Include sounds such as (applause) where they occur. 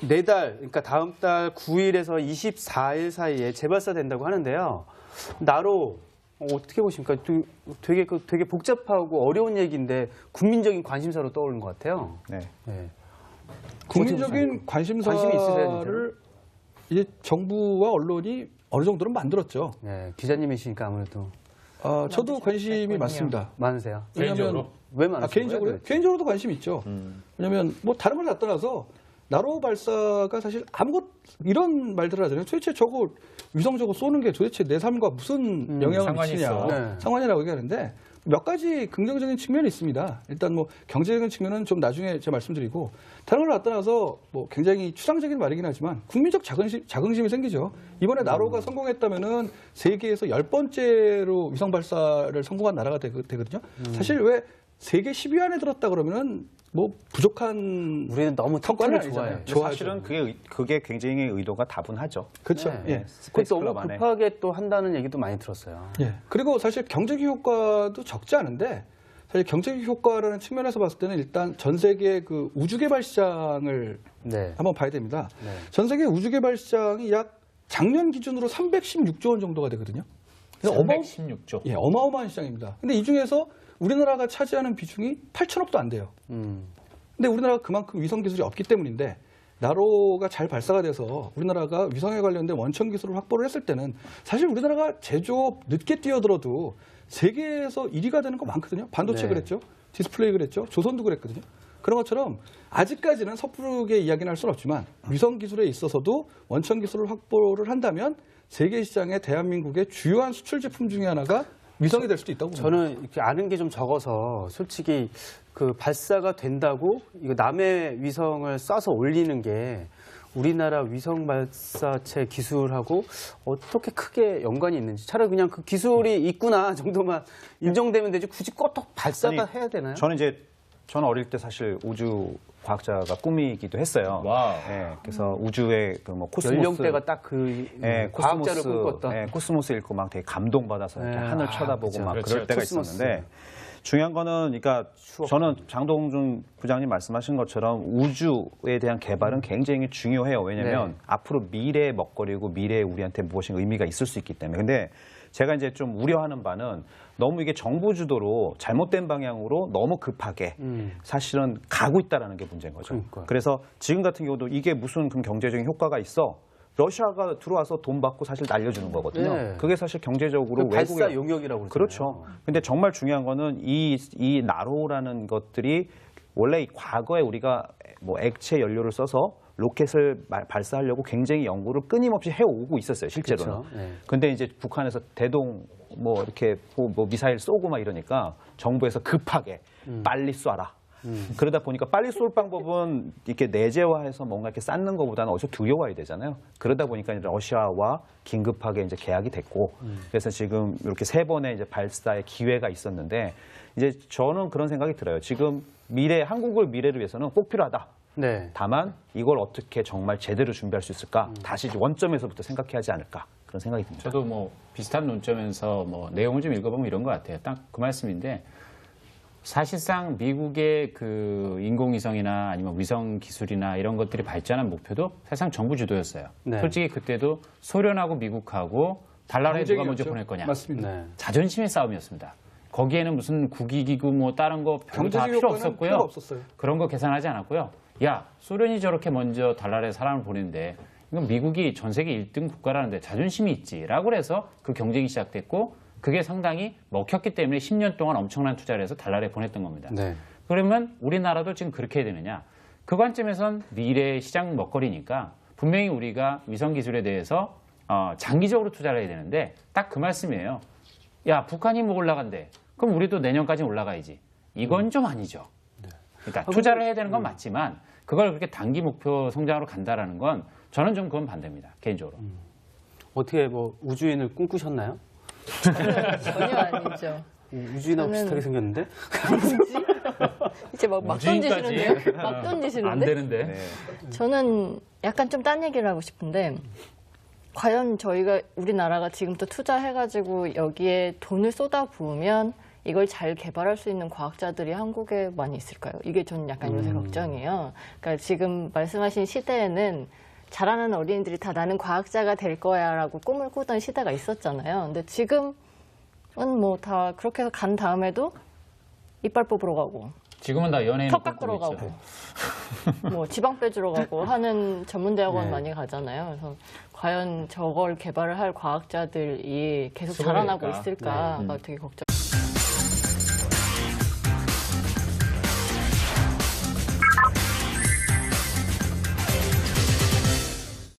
내달, 그러니까 다음 달 9일에서 24일 사이에 재발사된다고 하는데요. 나로 어, 어떻게 보십니까? 두- 되게 그 되게 복잡하고 어려운 얘기인데 국민적인 관심사로 떠오르는 것 같아요. 네. 네. 국민적인 관심이 있으세요, 관심사를 이제 정부와 언론이 어느 정도는 만들었죠. 네, 기자님이시니까 아무래도 아, 저도 관심이 있거든요. 많습니다. 많으세요. 왜냐하면 왜 아, 많으신 개인적으로 거예요? 개인적으로도 관심이 있죠. 왜냐하면 뭐 다른 걸 다 떠나서 나로 발사가 사실 아무것 이런 말들을 하잖아요. 도대체 저거 위성 저거 쏘는 게 도대체 내 삶과 무슨 영향을 상관이 미치냐. 네. 상관이라고 얘기하는데 몇 가지 긍정적인 측면이 있습니다. 일단 뭐 경제적인 측면은 좀 나중에 제가 말씀드리고 다른 걸 나타나서 뭐 굉장히 추상적인 말이긴 하지만 국민적 자긍심, 자긍심이 생기죠. 이번에 나로가 성공했다면은 세계에서 열 번째로 위성 발사를 성공한 나라가 되, 거든요 사실 왜 세계 10위 안에 들었다 그러면은 뭐 부족한 우리는 너무. 아니잖아요. 근데 좋아하죠. 사실은 그게 의- 그게 굉장히 의도가 다분하죠. 그렇죠. 네. 예. 그것도 스페이스 너무 안에. 급하게 또 한다는 얘기도 많이 들었어요. 예. 그리고 사실 경제적 효과도 적지 않은데 사실 경제적 효과라는 측면에서 봤을 때는 일단 전 세계 그 우주 개발 시장을 네. 한번 봐야 됩니다. 네. 전 세계 우주 개발 시장이 약 작년 기준으로 316조 원 정도가 되거든요. 그래서 어마, 316조. 예, 어마어마한 시장입니다. 근데 이 중에서 우리나라가 차지하는 비중이 8천억도 안 돼요. 음. 근데 우리나라가 그만큼 위성 기술이 없기 때문인데 나로가 잘 발사가 돼서 우리나라가 위성에 관련된 원천 기술을 확보를 했을 때는 사실 우리나라가 제조업 늦게 뛰어들어도 세계에서 1위가 되는 거 많거든요. 반도체 네. 그랬죠. 디스플레이 그랬죠. 조선도 그랬거든요. 그런 것처럼 아직까지는 섣부르게 이야기는 할 수는 없지만 위성 기술에 있어서도 원천 기술을 확보를 한다면 세계 시장에 대한민국의 주요한 수출 제품 중에 하나가 위성이 될 수도 있다고 봅니다. 저는 이렇게 아는 게 좀 적어서 솔직히 그 발사가 된다고 이거 남의 위성을 쏴서 올리는 게 우리나라 위성 발사체 기술하고 어떻게 크게 연관이 있는지 차라리 그냥 그 기술이 있구나 정도만 인정되면 되지 굳이 꼬톡 발사가 아니, 해야 되나요? 저는 이제 저는 어릴 때 사실 우주 과학자가 꿈이기도 했어요. 와우. 예, 그래서 우주의 그 뭐 코스모스 연령대가 딱그 예, 과학자를 코스모스, 꿈꿨던 예, 코스모스 읽고 막 되게 감동받아서 이렇게 네, 하늘 아, 쳐다보고 그죠. 막 그렇죠. 그럴 때가 코스모스. 있었는데 중요한 거는 그러니까 저는 장동준 부장님 말씀하신 것처럼 우주에 대한 개발은 굉장히 중요해요. 왜냐하면 네. 앞으로 미래의 먹거리고 미래에 우리한테 무엇인가 의미가 있을 수 있기 때문에. 근데 제가 이제 좀 우려하는 바는 너무 이게 정부 주도로 잘못된 방향으로 너무 급하게 음. 사실은 가고 있다라는 게 문제인 거죠. 그러니까요. 그래서 지금 같은 경우도 이게 무슨 그 경제적인 효과가 있어? 러시아가 들어와서 돈 받고 사실 날려주는 거거든요. 네. 그게 사실 경제적으로 그 발사 외국에 용역이라고 그렇죠. 근데 정말 중요한 거는 이, 이 나로라는 것들이 원래 이 과거에 우리가 뭐 액체 연료를 써서 로켓을 말- 발사하려고 굉장히 연구를 끊임없이 해오고 있었어요, 실제로는. 그렇죠. 네. 근데 이제 북한에서 대동 뭐 이렇게 뭐, 뭐 미사일 쏘고 막 이러니까 정부에서 급하게 음. 빨리 쏴라. 그러다 보니까 빨리 쏠 방법은 이렇게 내재화해서 뭔가 이렇게 쌓는 것보다는 어디서 들여와야 되잖아요. 그러다 보니까 이제 러시아와 긴급하게 이제 계약이 됐고, 그래서 지금 이렇게 세 번의 이제 발사의 기회가 있었는데, 이제 저는 그런 생각이 들어요. 지금 미래, 한국을 미래를 위해서는 꼭 필요하다. 네. 다만 이걸 어떻게 정말 제대로 준비할 수 있을까? 다시 이제 원점에서부터 생각해야 하지 않을까? 그런 생각이 듭니다. 저도 뭐 비슷한 논점에서 뭐 내용을 좀 읽어보면 이런 것 같아요. 딱 그 말씀인데 사실상 미국의 그 인공위성이나 아니면 위성 기술이나 이런 것들이 발전한 목표도 사실상 정부 주도였어요. 네. 솔직히 그때도 소련하고 미국하고 달나라에 누가 먼저. 보낼 거냐. 맞습니다. 네. 자존심의 싸움이었습니다. 거기에는 무슨 국익이고 뭐 다른 거 별로 다 필요 없었고요. 필요가 없었어요. 그런 거 계산하지 않았고요. 야, 소련이 저렇게 먼저 달나라에 사람을 보내는데 이건 미국이 전 세계 1등 국가라는데 자존심이 있지라고 그래서 그 경쟁이 시작됐고 그게 상당히 먹혔기 때문에 10년 동안 엄청난 투자를 해서 달나라에 보냈던 겁니다. 네. 그러면 우리나라도 지금 그렇게 해야 되느냐? 그 관점에선 미래의 시장 먹거리니까 분명히 우리가 위성 기술에 대해서 어, 장기적으로 투자를 해야 되는데 딱 그 말씀이에요. 야, 북한이 뭐 올라간대. 그럼 우리도 내년까지 올라가야지. 이건 좀 아니죠. 그러니까 투자를 해야 되는 건 맞지만 그걸 그렇게 단기 목표 성장으로 간다라는 건 저는 좀 그건 반대입니다. 개인적으로. 어떻게 뭐 우주인을 꿈꾸셨나요? 전혀 아니죠. 우주인하고 저는- 비슷하게 생겼는데? 이제 막, 막? 던지시는데요? 막 던지시는데? 안 되는데. 네. 저는 약간 좀 딴 얘기를 하고 싶은데, 과연 저희가 우리나라가 지금부터 투자해가지고 여기에 돈을 쏟아 부으면 이걸 잘 개발할 수 있는 과학자들이 한국에 많이 있을까요? 이게 전 약간 요새 걱정이에요. 그러니까 지금 말씀하신 시대에는 자라는 어린이들이 다 나는 과학자가 될 거야라고 꿈을 꾸던 시대가 있었잖아요. 근데 지금은 뭐 다 그렇게 해서 간 다음에도 이빨 뽑으러 가고 지금은 다 연예인 턱 깎으러 가고 뭐 지방 빼주러 가고 (laughs) 하는 전문 대학원 네. 많이 가잖아요. 그래서 과연 저걸 개발을 할 과학자들이 계속? 자라나고 있을까가 네. 음. 되게 걱정.